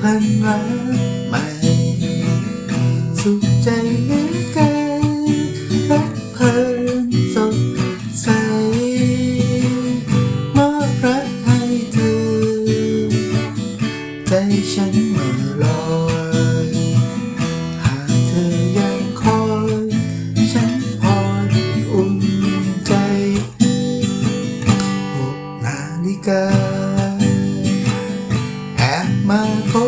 พันรักใหม่สุขใจเหลือเกันรักเพลินสดใสมอบรักให้เธอ ใจฉันมือลอยหากเธอยังคอยฉันพออุ่นใจหกนาฬิกาแอบมาพบ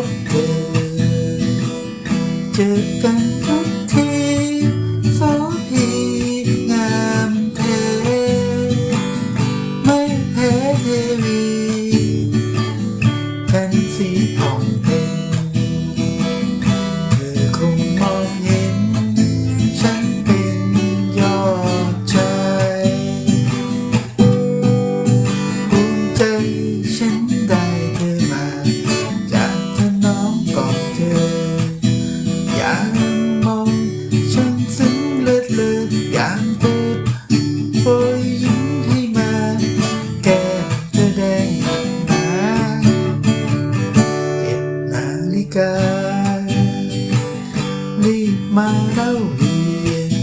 รีบมาเล่าเรียน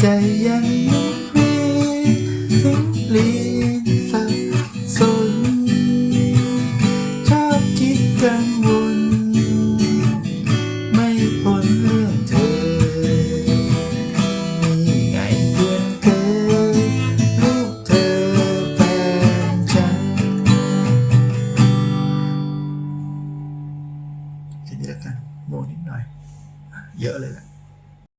ใจยังเรียนถึงเรียนสับสน ชอบคิดกังวล ไม่พ้นเรื่องเธอมีไงเพื่อนเธอลูกเธอแฟนฉันแค่นี้แล้วกันโมนิดหน่อย เยอะเลยแหละ